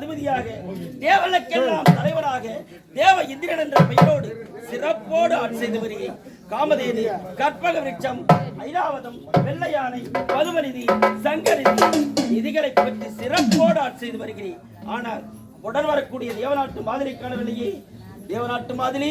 அதிபதியாக தேவலக்கெல்லாம் தலைவராக தேவ இந்திரன் என்ற பெயரோடு சிறப்போடு ஆட்சி செய்து வருகிறேன். காமதேனு கற்பக விருட்சம் ஐராவதம் வெள்ளை யானை பதுமநிதி சங்கநிதி நிதிகளை பற்றி சிறப்போடு ஆட்சி செய்து வருகிறேன். ஆனால் உடன் வரக்கூடிய தேவநாட்டு மாதிரி காணவில்லையே தேவநாட்டு மாதிரி.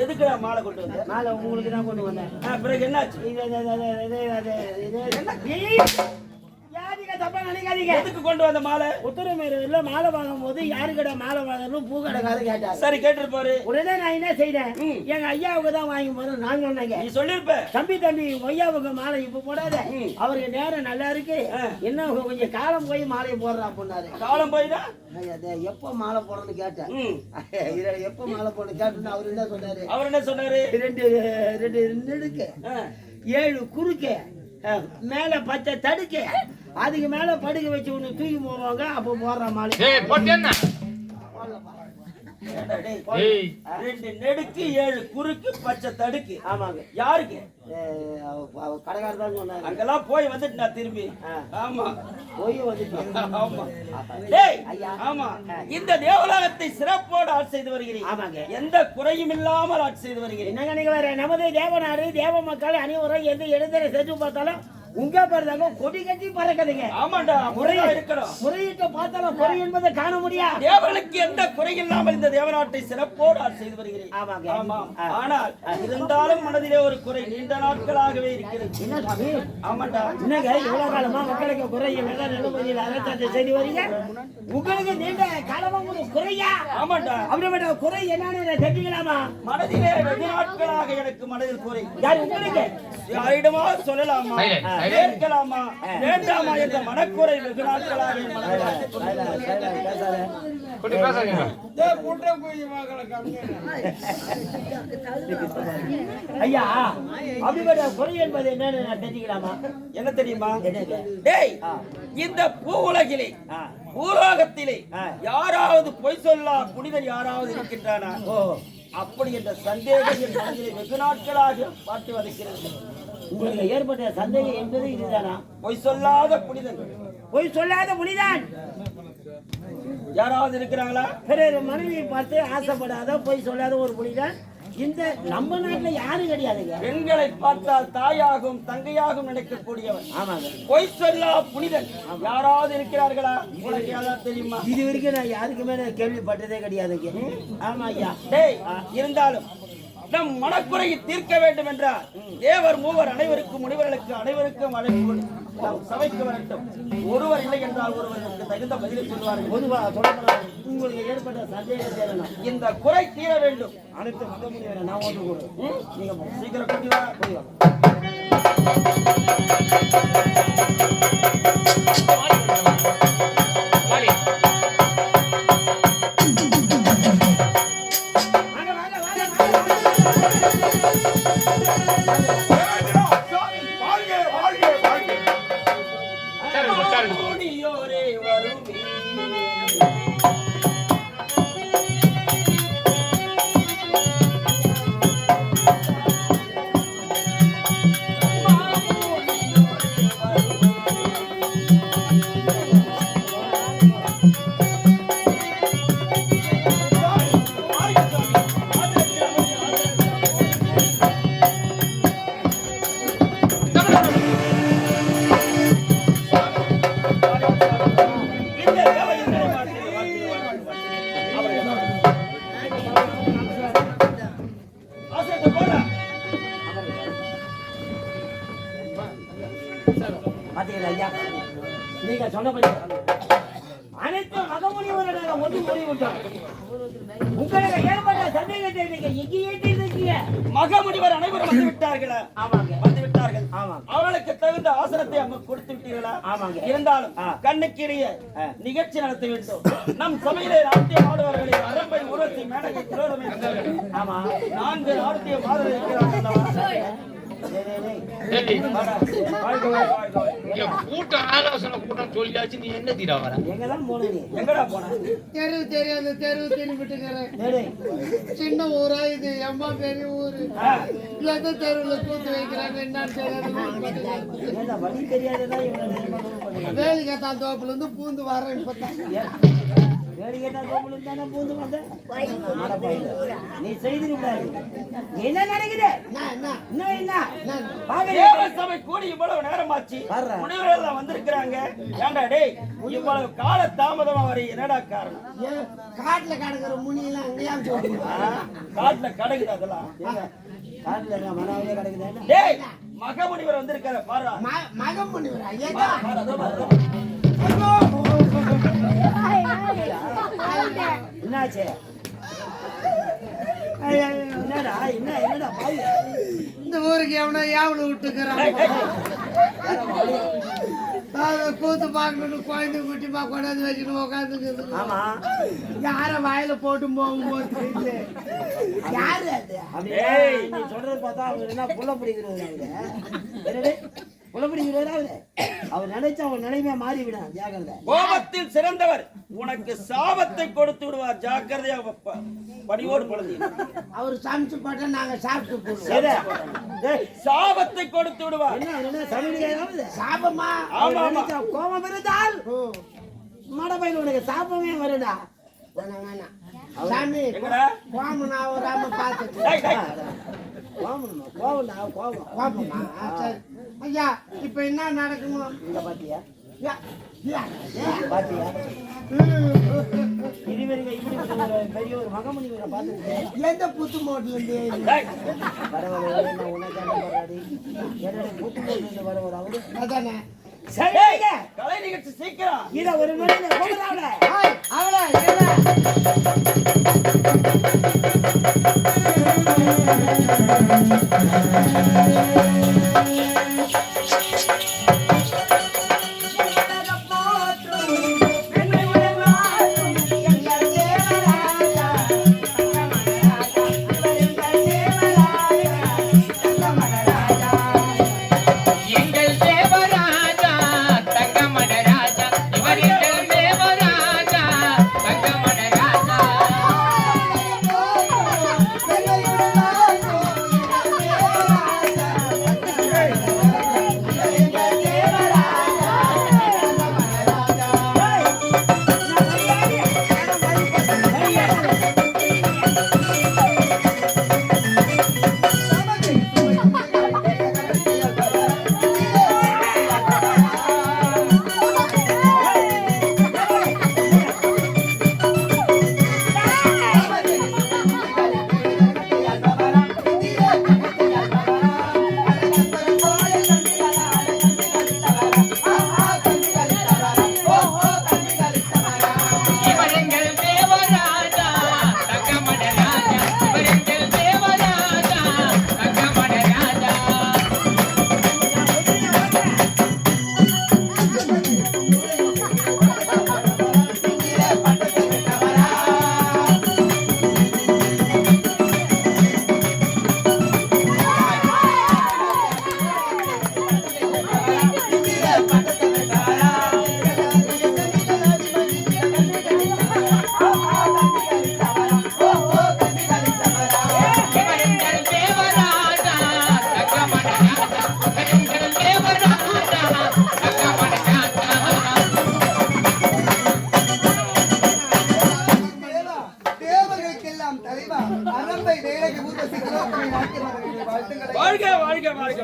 எதுக்குடா மாலை கொண்டு வந்த? மாலை உங்களுக்கு தான் கொண்டு வந்தேன். பிறகு என்னாச்சு? தப்பா நினைக்காதீங்க. எதுக்கு கொண்டு வந்த மாலை? உத்தரமேரூர்ல மாலை வாங்கும் போது யாரு கடை மாலை வாங்கணும் பூ கடைக்காரர் கேட்டார். சரி கேட்டிருப்பாரு உடனே நான் என்ன செய்தேன். எங்க ஐயாவுக்கு தான் வாங்கி போறோம் நான் சொன்னேங்க. நீ சொல்லிருப்ப. தம்பி தம்பி ஐயாவுக்கு மாலை இப்ப போடாத. அவருக்கு நேரம் நல்லா இருக்கு. என்ன கொஞ்சம் காலம் போய் மாலையை போடுறா அப்படின்னாரு. காலம் அதை எப்ப மாலை போடுறேன்னு கேட்டேன். எப்ப மாலை போட கேட்டுன்னு அவர் என்ன சொன்னாரு? அவர் என்ன சொன்னாரு? ரெண்டு ரெண்டு ஆ, ஏழு குறுக்க மேல பச்சை தடுக்க. அதுக்கு மேல படுக்க வச்சு ஒண்ணு தூக்கி போவாங்க அப்ப போடுற ஏய் ரெண்டு நெடுக்கு ஏழு குறுக்கு பச்சை தடுக்கு. ஆமாங்க. யாருக்கு? கடைக்காரர் தான் சொன்னாங்க அங்கெல்லாம் போய் வந்துட்டு நான் திரும்பி. ஆமா. போய் வந்துட்டு ஆமா. டேய். ஆமா. இந்த தேவலோகத்தை சிறப்போடு ஆட்சி செய்து வருகிறேன் ஆமாங்க. எந்த குறையும் இல்லாமல் ஆட்சி செய்து வருகிறேன் என்னங்க நீங்க வேற? நமது தேவநாடு தேவ மக்கள் அனைவரும் எந்த இடத்துல செஞ்சு பார்த்தாலும் உங்க பேர் தாங்க கொடி கட்டி பறக்குதுங்க. ஆமாண்டா முறையா இருக்கணும் முறையிட்ட பார்த்தாலும் குறை என்பதை காண முடியாது தேவர்களுக்கு எந்த குறை இல்லாமல் இந்த தேவநாட்டை சிறப்போடு ஆட்சி செய்து வருகிறேன். ஆமாங்க. ஆனால் இருந்தாலும் மனதிலே ஒரு குறை நீண்ட நாட்களாகவே இருக்கிறது. என்ன சாமி? ஆமாண்டா. என்னங்க எவ்வளவு காலமா மக்களுக்கு குறைய வெள்ள நிலமதியில் அரசாட்சி செய்து வரீங்க உங்களுக்கு நீண்ட காலமா ஒரு குறையா? ஆமாண்டா. அப்படிப்பட்ட குறை என்னன்னு தெரிஞ்சுக்கலாமா? மனதிலே வெகு நாட்களாக எனக்கு மனதில் குறை. யார் உங்களுக்கு? யாரிடமா சொல்லலாமா. கேட்கலாமா வேண்டாமா என்ற மனக்குறை வெகு நாட்களாக என் மனதில் பேசாத. கொண்டு பேசாதீங்க ஐயா அப்படிப்பட்ட குறை என்பது என்னன்னு நான் தெரிஞ்சுக்கலாமா என்ன தெரியுமா? டேய். இந்த பூ உலகிலே. பூலோகத்திலே. யாராவது பொய் சொல்லா புனிதர் யாராவது இருக்கின்றானா ஓ அப்படி என்ற சந்தேகம் என் மனதிலே வெகு நாட்களாக பாட்டு வதைக்கிறது உங்களுக்கு ஏற்பட்ட சந்தேகம் என்பது இதுதானா? பொய் சொல்லாத புனிதர்கள் போய் சொல்லாத புலிதான் யாராவது இருக்கிறாங்களா? பிறர் மனைவியை பார்த்து ஆசைப்படாத போய் சொல்லாத ஒரு புலிதான் இந்த நம்ம நாட்டுல யாரும் கிடையாதுங்க. பெண்களை பார்த்தால் தாயாகும் தங்கையாகும் நினைக்கக்கூடியவன். ஆமாங்க. பொய் சொல்லா புனிதன். யாராவது இருக்கிறார்களா? உனக்கு யாராவது தெரியுமா? இது வரைக்கும் நான் யாருக்குமே கேள்விப்பட்டதே கிடையாதுங்க. ஆமா ஐயா டேய் இருந்தாலும் நம் மனக்குறையை தீர்க்க வேண்டும் என்றார் தேவர் மூவர் அனைவருக்கும் முனிவர்களுக்கு அனைவருக்கும் அழைப்பு நாம் சபைக்கு வரட்டும். ஒருவர் இல்லை என்றால் ஒருவருக்கு தகுந்த பதிலை சொல்வார்கள். பொதுவாக சொல்லப்படாது உங்களுக்கு ஏற்பட்ட சந்தேகம் இந்த குறை தீர வேண்டும். அனைத்து மத முடியாது நான் ஒன்று கூட நீங்க சீக்கிரம் கூட்டி வா. உங்களுக்கு ஏற்பட்ட சந்தேகத்தை நீங்க எங்கேயே மகமுனிவர் அனைவரும் வந்து விட்டார்களா? ஆமாங்க. வந்து விட்டார்கள். ஆமாங்க. அவர்களுக்கு தகுந்த ஆசனத்தை அங்க கொடுத்து விட்டீர்களா ஆமாங்க. இருந்தாலும். கண்ணுக்கிரிய. நிகழ்ச்சி நடத்த வேண்டும். நம் சபையிலே நாட்டிய ஆடுவார்களை அரம்பை உருவத்தை மேடகை திரோதமை ஆமா. நான்கு நாட்டிய மாதம் இருக்கிறார்கள். கூட்டம் ஆலோசனை கூட்டம் சொல்லியாச்சு நீ என்ன தீரா வர தெரு தெரு திரும்பிட்டுக்கிறேன் சின்ன ஊரா இது அம்மா பெரிய ஊரு ஆ. தெருவுல கூத்து வைக்கிறாங்க என்னன்னு தெரியாது வேலைக்கு தான் தோப்புல இருந்து பூந்து வரேன் இப்பதான் வேறு கேட்டா கோபுலம் தானே பூந்து வந்த. நீ என்ன நடக்குது? என்ன என்ன? சபை கூடி இவ்வளவு நேரமாச்சு. எல்லாம் வந்திருக்கிறாங்க. ஏன்டா டேய் இவ்வளவு கால தாமதமா வர என்னடா காரணம்? காட்டுல கிடக்குற அங்கேயா ஆ? காட்டுல கடக்குது அதெல்லாம். காட்டுல மனாவிலே கிடக்குது டேய் மகமுனிவர் வந்திருக்காரு பாரு மகம் பண்ணுவா என்னாச்சு? என்னடா என்ன என்னடா பாய்? இந்த ஊருக்கு எவனோ ஏவல விட்டுக்கிறான். கூத்து பார்க்கணும்னு குழந்தை குட்டிமா கொண்டாந்து வச்சுட்டு உட்காந்துக்குது ஆமா. யார வாயில போட்டு போகும்போது தெரியல. யாரு அது. நீ சொல்றது பார்த்தா அவர் என்ன புள்ள பிடிக்கிறது பிடிக்கிறாரு அவரு நினைச்சா அவன் நிலைமையா மாறி விடான் ஜாக்கிரதை. கோபத்தில் சிறந்தவர். உனக்கு சாபத்தை கொடுத்து விடுவார் ஜாக்கிரதையா படியோடு குழந்தை அவர் சமைச்சு போட்டா நாங்க சாப்பிட்டு சாபத்தை கொடுத்து விடுவார். சாபமா? கோபம் இருந்தால்? மடபையில் உனக்கு சாபமே வருடா. சாமி கோமனா வராம டேய். கோபம் ஐயா இப்ப என்ன நடக்கணும் இங்க பாத்தியா? பாத்தியா? இதுவரைக்கும் இப்படி பெரிய ஒரு மகமணி பார்த்துட்டு எந்த புத்து வரவர நான் உனக்கான வராடி என்னோட புத்து போட்டு வரவர் அவரு. அதானே? சரி கலை நிகழ்ச்சி சீக்கிரம். இத ஒரு கூப்பிடாவல ஏய், அவளா இல்ல வாழ்க வாழ்க வாழ்க.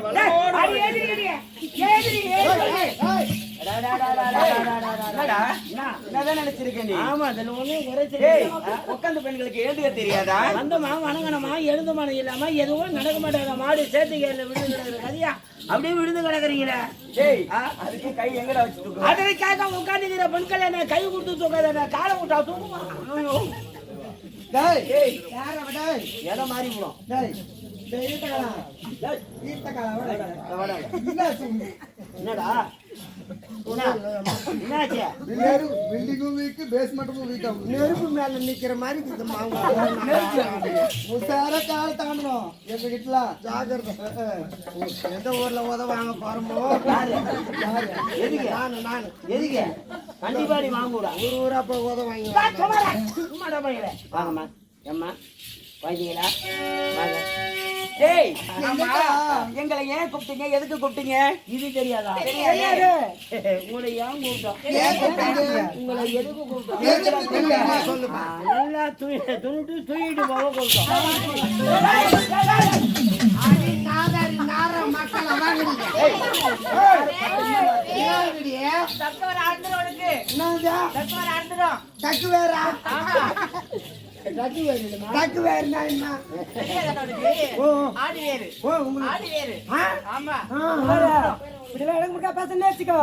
உட்கார்ந்த பெண்களுக்கு எழுதுக தெரியாதா? வந்தமா வணங்கணுமா? எழுந்தமா இல்லாம எதுவும் நடக்க மாட்டாங்க மாடு சேர்த்துக்கையில விழுந்து கிடக்குற கதையா அப்படியே விழுந்து கிடக்குறீங்களே. டேய் அதுக்கு கை எங்கடா வச்சுட்டு அதற்காக உட்காந்துக்கிற பெண்கள் என்ன கை கொடுத்து தூக்காத காலை விட்டா டேய் யார டேய்? இடம் மாறி விடும். டேய் என்னடா பில்டிங்கும் வீக்கு பேஸ்மெண்ட்டும் வீக் நெருப்பு மேல நிக்கிற மாதிரி இருக்குது உசார கால தாண்டணும் எங்க கிட்டலாம் ஜாகிரதை எந்த ஊர்ல உதவாங்க எதுக்கு நானு நானு எதுக்கு கண்டிப்பா நீ வாங்கூடா ஒரு ஊரா போய் உதவாங்க வாங்கம்மா எம்மா வாங்கிங்களா வாங்க. டேய் ஆமா எங்களை ஏன் கூப்பிட்டீங்க? எதுக்கு கூப்பிட்டீங்க? இது தெரியாதா? தெரியாது. உங்களை ஏன் கூப்பிட்டோம்? உங்களை எதுக்கு கூப்பிட்டோம்? நல்லா துணி துணிட்டு தூக்கிட்டு போக கூப்பிட்டோம் தக்கு வேறா தக்கு வேறுனா என்ன? ஓ. ஓ உங்களுக்கு ஆ? ஆ. இப்படிலாம் எனக்கு முக்கா பேசணும்னு வச்சுக்கோ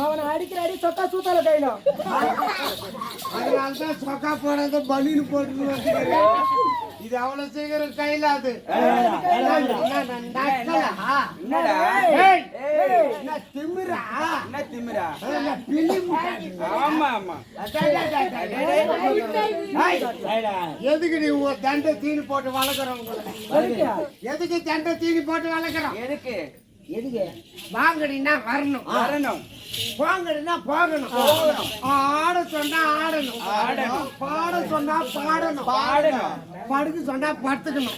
அவனை அடிக்கிற அடி சொக்கா சூத்தால கையிலும் அதனாலதான் சொக்கா போடாத பலூன் போட்டு வச்சுக்கிறேன் இது அவ்வளவு சீக்கிரம் கையில அது என்னடா ஏய், என்ன திமிரா என்ன திமிரா. ஆமா ஆமா எதுக்கு நீ ஒரு தண்டை தீனி போட்டு வளர்க்குறோம் உங்களை எதுக்கு தண்டை தீனி போட்டு வளர்க்குறோம் எதுக்கு எதுக்கு வாங்கடினா வரணும் வரணும் போங்கடினா போகணும் சொன்னா ஆடணும். பாட சொன்னா பாடணும் பாடணும். படுக்க சொன்னா படுத்துக்கணும்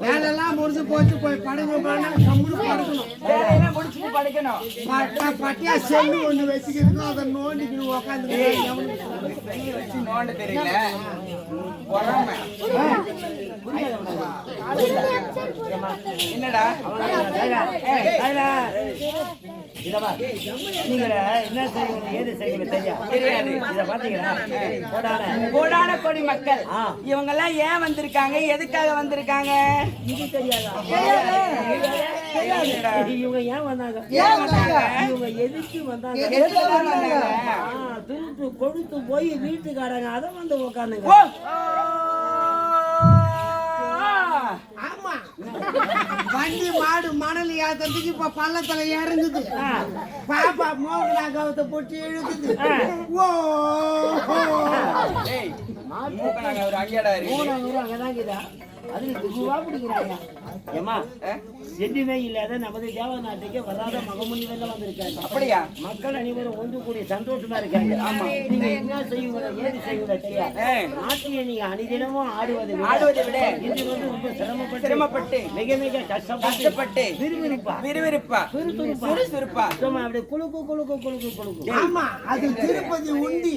வேலையெல்லாம் முடிஞ்சு போச்சு போய் படுக்கணும். வேலையெல்லாம் முடிச்சுட்டு படிக்கணும். பட்டா பட்டியா செல்லு ஒண்ணு வச்சுக்கிட்டு அதை நோண்டிக்கிட்டு உக்காந்து வச்சு நோண்ட தெரியல. பொறாமை. என்னடா? இத பா. நீங்கள என்ன செய்வீங்க ஏது செய்வீங்க தெரியா தெரியாது. இத பாத்தீங்களா போடாத கோடான. கோடி மக்கள். இவங்க எல்லாம் ஏன் வந்திருக்காங்க? எதுக்காக வந்திருக்காங்க? இது தெரியாதா. இவங்க ஏன் வந்தாங்க? ஏன் வந்தாங்க? இவங்க எதுக்கு வந்தாங்க? எதுக்கு வந்தாங்க? திருட்டு கொடுத்து போய் வீட்டுக்காரங்க அதை வந்து உட்காந்துங்க வண்டி மாடு மணல் ஏத்துறதுக்கு இப்ப பள்ளத்துல இறங்குது. பாப்பா மோகனாகவத்தை போட்டு இழுக்குது. ஓ எதுவுமே இல்லாத நமது தேவ நாட்டுக்கு வராத மகமுனிவெல்லாம் வந்திருக்காங்க அப்படியா? மக்கள் அனைவரும் ஒன்று கூடி சந்தோஷமா இருக்காங்க. ஆமா நீங்க என்ன செய்வீங்க ஏது செய்வீங்க தெரியாது. ஏய், நாட்டில் நீங்க அனிதினமும் ஆடுவதை விட ஆடுவதை விட இது வந்து ரொம்ப சிரமப்பட்டு சிரமப்பட்டு மிக மிக கஷ்டப்பட்டு விறுவிறுப்பா விறுவிறுப்பா சுறுசுறுப்பா. சுறுசுறுப்பா. சும்மா அப்படியே குலுக்கு ஆமா அது திருப்பதி உண்டி.